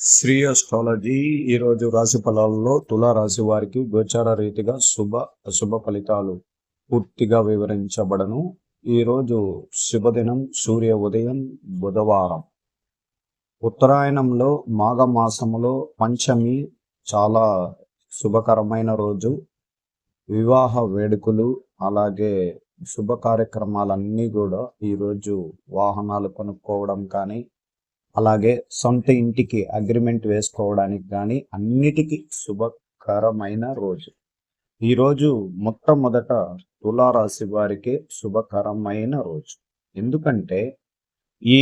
Shri astrology ఈరోజు రాశి ఫలాల్లో తులారాశి వారికి గోచార రీతిగా శుభ అశుభ ఫలితాలు పూర్తిగా వివరించబడను. ఈరోజు శుభదినం సూర్య ఉదయం బుధవారం. ఉత్తరాయణంలో మాఘమాసములో పంచమి చాలా శుభకరమైన రోజు. వివాహ వేడుకలు అలాగే శుభ కార్యక్రమాలన్నీ కూడా ఈరోజు వాహనాలు కొనుక్కోవడం కానీ అలాగే సొంత ఇంటికి అగ్రిమెంట్ వేసుకోవడానికి కానీ అన్నిటికీ శుభకరమైన రోజు. ఈరోజు మొట్టమొదట తులారాశి వారికి శుభకరమైన రోజు. ఎందుకంటే ఈ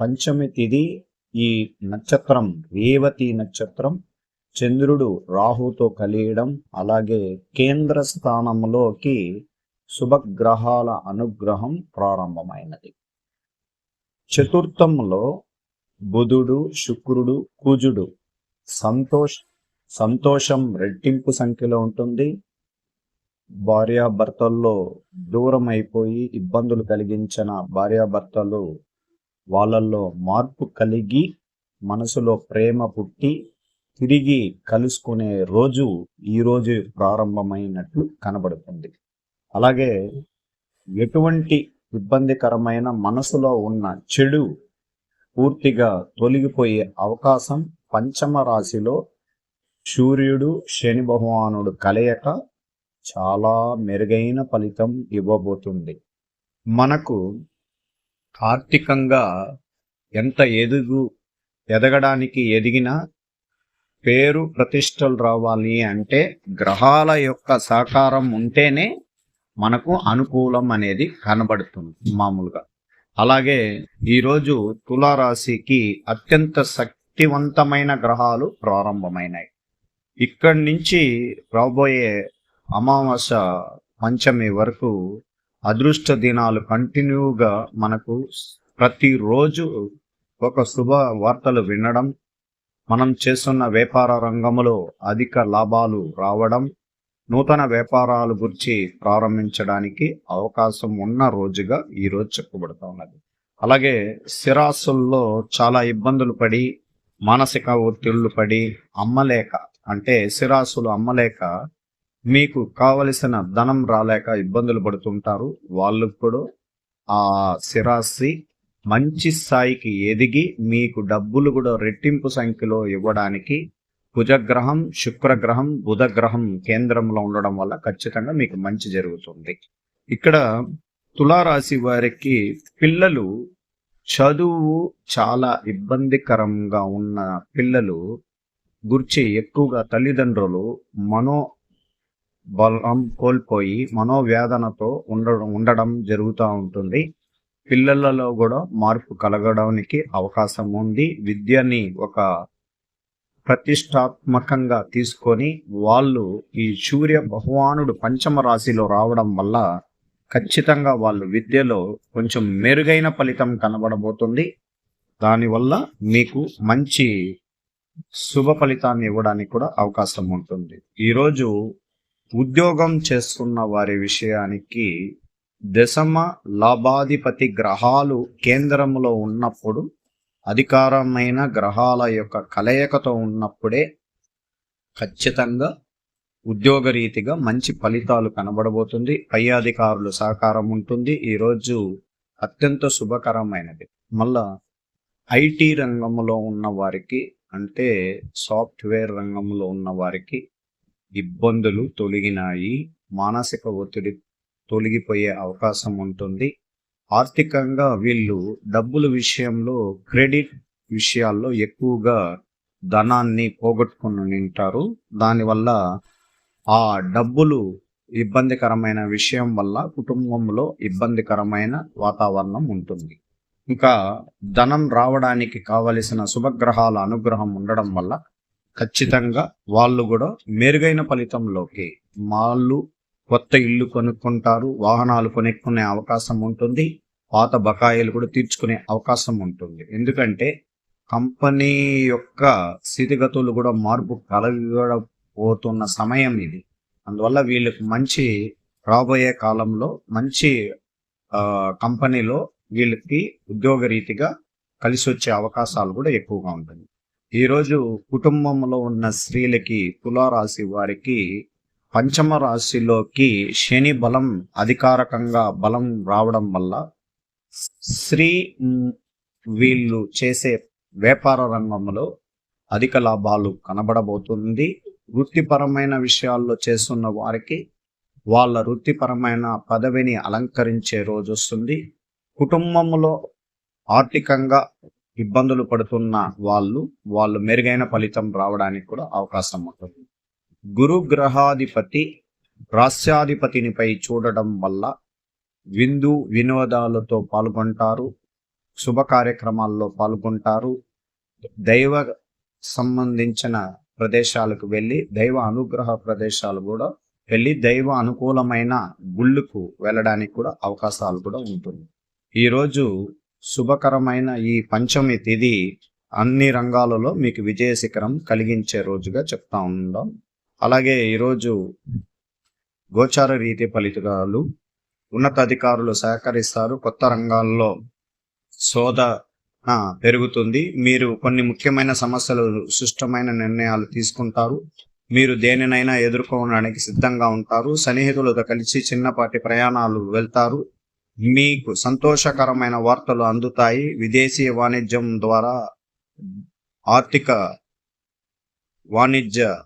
పంచమి తిది ఈ నక్షత్రం రేవతి నక్షత్రం చంద్రుడు రాహుతో కలియడం అలాగే కేంద్ర స్థానంలోకి శుభగ్రహాల అనుగ్రహం ప్రారంభమైనది. చతుర్థంలో బుధుడు శుక్రుడు కుజుడు. సంతోష్ సంతోషం రెట్టింపు సంఖ్యలో ఉంటుంది. భార్యాభర్తల్లో దూరం అయిపోయి ఇబ్బందులు కలిగించిన భార్యాభర్తలు వాళ్ళల్లో మార్పు కలిగి మనసులో ప్రేమ పుట్టి తిరిగి కలుసుకునే రోజు ఈరోజు ప్రారంభమైనట్లు కనబడుతుంది. అలాగే ఎటువంటి ఇబ్బందికరమైన మనసులో ఉన్న చెడు పూర్తిగా తొలగిపోయే అవకాశం పంచమ రాశిలో సూర్యుడు శని భగవానుడు కలయిక చాలా మెరుగైన ఫలితం ఇవ్వబోతుంది. మనకు ఆర్థికంగా ఎంత ఎదుగు ఎదగడానికి ఎదిగినా పేరు ప్రతిష్టలు రావాలి అంటే గ్రహాల యొక్క సహకారం ఉంటేనే మనకు అనుకూలం అనేది కనబడుతుంది మామూలుగా. అలాగే ఈరోజు తులారాశికి అత్యంత శక్తివంతమైన గ్రహాలు ప్రారంభమైనాయి. ఇక్కడి నుంచి రాబోయే అమావాస్య పంచమి వరకు అదృష్ట దినాలు కంటిన్యూగా మనకు ప్రతిరోజు ఒక శుభ వార్తలు వినడం మనం చేస్తున్న వ్యాపార రంగంలో అధిక లాభాలు రావడం నూతన వ్యాపారాల గురించి ప్రారంభించడానికి అవకాశం ఉన్న రోజుగా ఈరోజు చెప్పబడుతూ ఉన్నది. అలాగే స్థిరాస్తుల్లో చాలా ఇబ్బందులు పడి మానసిక ఒత్తిళ్ళు పడి అమ్మలేక అంటే స్థిరాస్తులు అమ్మలేక మీకు కావలసిన ధనం రాలేక ఇబ్బందులు పడుతుంటారు. వాళ్ళు కూడా ఆ స్థిరాస్తి మంచి స్థాయికి ఎదిగి మీకు డబ్బులు కూడా రెట్టింపు సంఖ్యలో ఇవ్వడానికి కుజగ్రహం శుక్రగ్రహం బుధగ్రహం కేంద్రంలో ఉండడం వల్ల ఖచ్చితంగా మీకు మంచి జరుగుతుంది. ఇక్కడ తులారాశి వారికి పిల్లలు చదువు చాలా ఇబ్బందికరంగా ఉన్న పిల్లలు గురించి ఎక్కువగా తల్లిదండ్రులు మనో బలం కోల్పోయి మనోవేదనతో ఉండడం ఉండడం జరుగుతూ ఉంటుంది. పిల్లలలో కూడా మార్పు కలగడానికి అవకాశం ఉంది. విద్యని ఒక ప్రతిష్టాత్మకంగా తీసుకొని వాళ్ళు ఈ సూర్య భగవానుడు పంచమ రాశిలో రావడం వల్ల ఖచ్చితంగా వాళ్ళు విద్యలో కొంచెం మెరుగైన ఫలితం కనబడబోతుంది. దానివల్ల మీకు మంచి శుభ ఫలితాన్ని ఇవ్వడానికి కూడా అవకాశం ఉంటుంది. ఈరోజు ఉద్యోగం చేస్తున్న వారి విషయానికి దశమ లాభాధిపతి గ్రహాలు కేంద్రంలో ఉన్నప్పుడు అధికారమైన గ్రహాల యొక్క కలయికతో ఉన్నప్పుడే ఖచ్చితంగా ఉద్యోగరీతిగా మంచి ఫలితాలు కనబడబోతుంది. పై అధికారులు సహకారం ఉంటుంది. ఈరోజు అత్యంత శుభకరమైనది. మళ్ళా ఐటీ రంగంలో ఉన్న వారికి అంటే సాఫ్ట్వేర్ రంగంలో ఉన్న వారికి ఇబ్బందులు తొలగినాయి. మానసిక ఒత్తిడి తొలగిపోయే అవకాశం ఉంటుంది. ఆర్థికంగా వీళ్ళు డబ్బుల విషయంలో క్రెడిట్ విషయాల్లో ఎక్కువగా ధనాన్ని పోగొట్టుకుని ఉంటారు దానివల్ల ఆ డబ్బులు ఇబ్బందికరమైన విషయం వల్ల కుటుంబంలో ఇబ్బందికరమైన వాతావరణం ఉంటుంది. ఇంకా ధనం రావడానికి కావలసిన శుభగ్రహాల అనుగ్రహం ఉండడం వల్ల ఖచ్చితంగా వాళ్ళు కూడా మెరుగైన ఫలితంలోకి వాళ్ళు కొత్త ఇల్లు కొనుక్కుంటారు వాహనాలు కొనుక్కునే అవకాశం ఉంటుంది. పాత బకాయిలు కూడా తీర్చుకునే అవకాశం ఉంటుంది. ఎందుకంటే కంపెనీ యొక్క స్థితిగతులు కూడా మార్పు కలగబోతున్న సమయం ఇది. అందువల్ల వీళ్ళకి మంచి రాబోయే కాలంలో మంచి కంపెనీలో వీళ్ళకి ఉద్యోగ రీతిగా కలిసి వచ్చే అవకాశాలు కూడా ఎక్కువగా ఉంటుంది ఈరోజు కుటుంబంలో ఉన్న స్త్రీలకి తులారాశి వారికి పంచమ రాశిలోకి శని బలం అధికారకంగా బలం రావడం వల్ల స్త్రీ వీళ్ళు చేసే వ్యాపార రంగంలో అధిక లాభాలు కనబడబోతుంది. వృత్తిపరమైన విషయాల్లో చేస్తున్న వారికి వాళ్ళ వృత్తిపరమైన పదవిని అలంకరించే రోజు వస్తుంది. కుటుంబంలో ఆర్థికంగా ఇబ్బందులు పడుతున్న వాళ్ళు వాళ్ళు మెరుగైన ఫలితం రావడానికి కూడా అవకాశం ఉంటుంది. గురు గ్రహాధిపతి రాస్యాధిపతినిపై చూడడం వల్ల విందు వినోదాలతో పాల్గొంటారు శుభ కార్యక్రమాల్లో పాల్గొంటారు. దైవ సంబంధించిన ప్రదేశాలకు వెళ్ళి దైవ అనుగ్రహ ప్రదేశాలు కూడా వెళ్ళి దైవ అనుకూలమైన గుళ్ళకు వెళ్ళడానికి కూడా అవకాశాలు కూడా ఉంటుంది. ఈరోజు శుభకరమైన ఈ పంచమి తిథి అన్ని రంగాలలో మీకు విజయ శిఖరం కలిగించే రోజుగా చెప్తా ఉందాం అలాగే ఈరోజు గోచార రీతి ఫలితాలు ఉన్నతాధికారులు సహకరిస్తారు. కొత్త రంగాల్లో శోధ పెరుగుతుంది. మీరు కొన్ని ముఖ్యమైన సమస్యలు సుష్టమైన నిర్ణయాలు తీసుకుంటారు. మీరు దేనినైనా ఎదుర్కోవడానికి సిద్ధంగా ఉంటారు. సన్నిహితులతో కలిసి చిన్నపాటి ప్రయాణాలు వెళ్తారు. మీకు సంతోషకరమైన వార్తలు అందుతాయి. విదేశీ వాణిజ్యం ద్వారా ఆర్థిక వాణిజ్య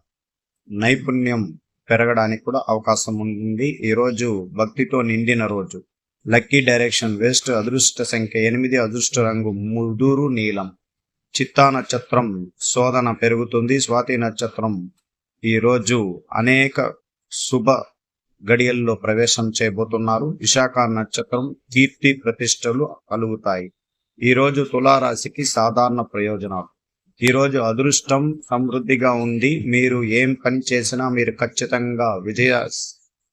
నైపుణ్యం పెరగడానికి కూడా అవకాశం ఉంది. ఈరోజు భక్తితో నిండిన రోజు. లక్కీ డైరెక్షన్ వెస్ట్ అదృష్ట సంఖ్య ఎనిమిది అదృష్ట రంగు ముదురు నీలం. చిత్తా నక్షత్రం శోధన పెరుగుతుంది. స్వాతి నక్షత్రం ఈ రోజు అనేక శుభ గడియల్లో ప్రవేశం చేయబోతున్నారు. విశాఖ నక్షత్రం కీర్తి ప్రతిష్టలు కలుగుతాయి. ఈ రోజు తులారాశికి సాధారణ ప్రయోజనాలు. ఈరోజు అదృష్టం సమృద్ధిగా ఉంది మీరు ఏం పని చేసినా మీరు ఖచ్చితంగా విజయ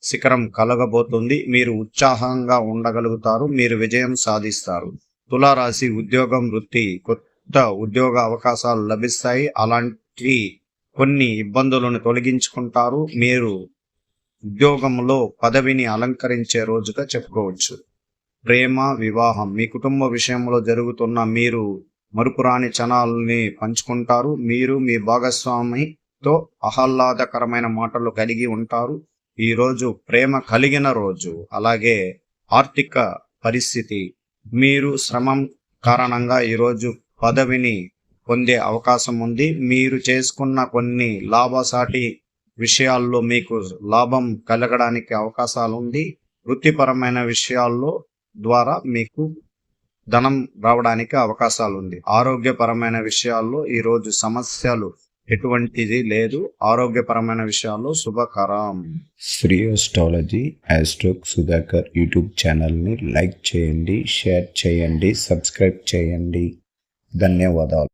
శిఖరం కలగబోతుంది. మీరు ఉత్సాహంగా ఉండగలుగుతారు మీరు విజయం సాధిస్తారు. తులారాశి ఉద్యోగం వృత్తి కొత్త ఉద్యోగ అవకాశాలు లభిస్తాయి. అలాంటి కొన్ని ఇబ్బందులను తొలగించుకుంటారు. మీరు ఉద్యోగంలో పదవిని అలంకరించే రోజుగా చెప్పుకోవచ్చు. ప్రేమ వివాహం మీ కుటుంబ విషయంలో జరుగుతున్న మీరు మరుపురాని క్షణాలని పంచుకుంటారు. మీరు మీ భాగస్వామితో ఆహ్లాదకరమైన మాటలు కలిగి ఉంటారు. ఈరోజు ప్రేమ కలిగిన రోజు. అలాగే ఆర్థిక పరిస్థితి. మీరు శ్రమం కారణంగా ఈరోజు పదవిని పొందే అవకాశం ఉంది. మీరు చేసుకున్న కొన్ని లాభసాటి విషయాల్లో మీకు లాభం కలగడానికి అవకాశాలు ఉంది. వృత్తిపరమైన విషయాల్లో ద్వారా మీకు ధనం రావడానికి అవకాశాలు ఉంది ఆరోగ్యపరమైన విషయాల్లో ఈ రోజు సమస్యలు ఎటువంటిది లేదు. ఆరోగ్యపరమైన విషయాల్లో శుభకరం. శ్రీ ఆస్ట్రాలజీ ఆస్ట్రోక్ సుధాకర్ యూట్యూబ్ ఛానల్ని లైక్ చేయండి షేర్ చేయండి సబ్స్క్రైబ్ చేయండి. ధన్యవాదాలు.